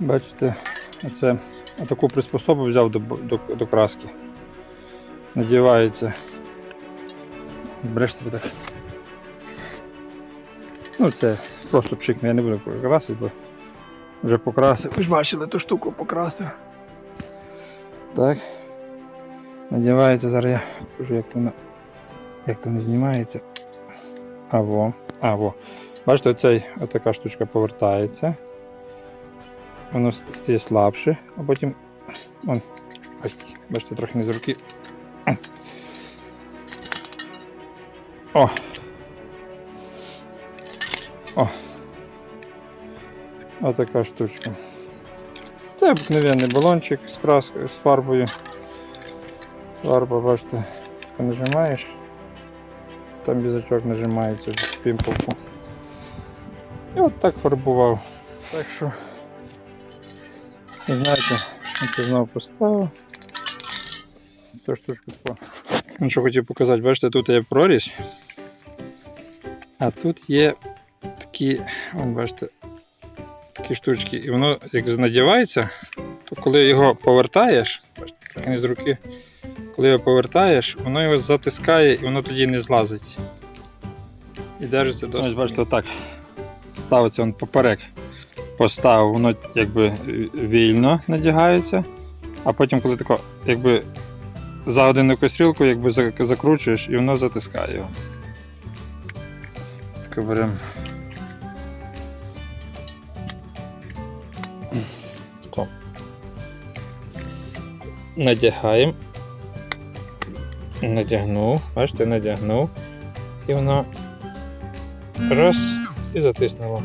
Бачите, оце таку приспособу взяв до, до, до краски. Надівається. Береш себе так. Ну, це просто пшикне, я не буду красити, бо вже покрасив. Ви ж бачили ту штуку покрасив. Так. Надівається, зараз я покажу, як вона. Як то не знімається. А во. А, во. Бачите, оцей, отака штучка повертається. Воно стає слабше, а потім. Вон, бачите, трохи не з руки. О! О! Отака штучка. Це обикновенний балончик з краскою, з фарбою. Фарба, бачите, нажимаєш, там бізачок нажимається в пімпелку. І от так фарбував. Так що, знаєте, це знову поставив. Цю штучку таку. Ну, що хотів показати, бачите, тут є прорізь, а тут є такі, вон, бачите, такі штучки. І воно як надівається, то коли його повертаєш, бачите, з руки, коли його повертаєш, воно його затискає і воно тоді не злазить. І держиться досить. Ось бачите, отак. Ставиться він поперек. Поставив, воно якби вільно надягається, а потім, коли тако, якби за годиннику стрілку якби закручуєш і воно затискає його. Таке беремо. Надягаємо. Надягнув, бачите, надягнув. І воно раз і затиснуло.